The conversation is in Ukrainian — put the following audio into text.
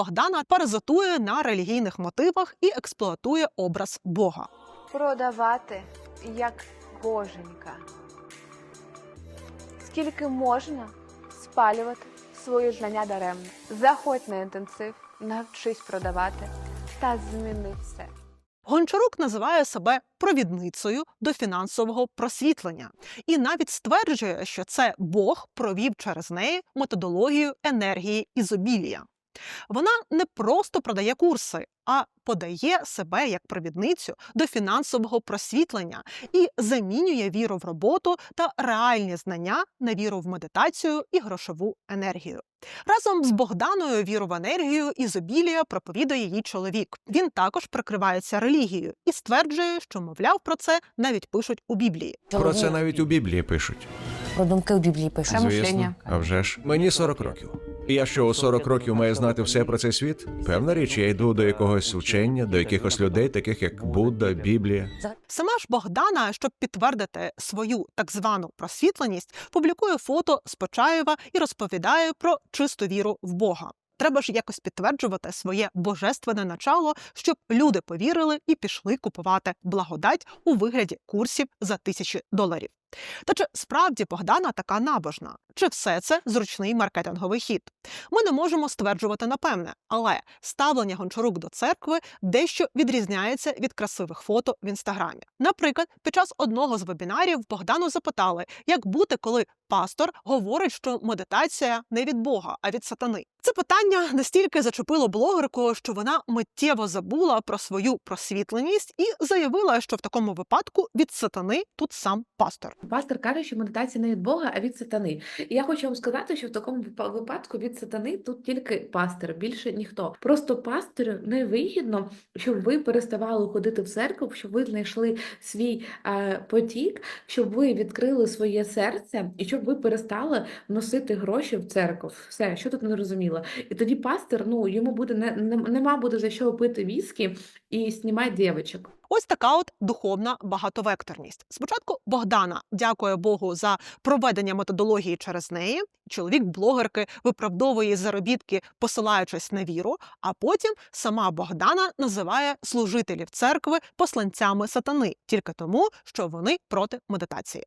Богдана паразитує на релігійних мотивах і експлуатує образ Бога. продавати як боженька. Скільки можна спалювати свої знання даремно? Заходь на інтенсив, навчись продавати та зміни все. Гончарук називає себе провідницею до фінансового просвітлення і навіть стверджує, що це Бог провів через неї методологію енергії ізобілія. Вона не просто продає курси, а подає себе як провідницю до фінансового просвітлення і замінює віру в роботу та реальні знання на віру в медитацію і грошову енергію. Разом з Богданою віру в енергію ізобілія проповідує її чоловік. Він також прикривається релігією і стверджує, що мовляв про це навіть пишуть у Біблії. Про це навіть у Біблії пишуть. Про думки в Біблії пише. Прямо мишлення. А вже ж. Мені 40 років. Я що у 40 років маю знати все про цей світ? Певна річ, я йду до якогось учення, до якихось людей, таких як Будда, Біблія. Сама ж Богдана, щоб підтвердити свою так звану просвітленість, публікує фото з Почаєва і розповідає про чисту віру в Бога. Треба ж якось підтверджувати своє божественне начало, щоб люди повірили і пішли купувати благодать у вигляді курсів за тисячі доларів. Та чи справді Богдана така набожна? Чи все це зручний маркетинговий хід? Ми не можемо стверджувати напевне, але ставлення Гончарук до церкви дещо відрізняється від красивих фото в інстаграмі. Наприклад, під час одного з вебінарів Богдану запитали, як бути, коли пастор говорить, що медитація не від Бога, а від сатани. Це питання настільки зачепило блогерку, що вона миттєво забула про свою просвітленість і заявила, що в такому випадку від сатани тут сам пастор. Пастор каже, що медитація не від Бога, а від сатани. І я хочу вам сказати, що в такому випадку від сатани тут тільки пастор, більше ніхто. Просто пастору не вигідно, щоб ви переставали ходити в церкву, щоб ви знайшли свій е, потік, щоб ви відкрили своє серце і щоб ви перестали носити гроші в церкву. Все, що тут не розуміло. І тоді пастор, ну йому буде не, не нема буде за що пити віскі і знімати дівчаток. Ось така от духовна багатовекторність. Спочатку Богдана дякує Богу за проведення методології через неї. Чоловік блогерки виправдовує заробітки, посилаючись на віру. А потім сама Богдана називає служителів церкви посланцями сатани тільки тому, що вони проти медитації.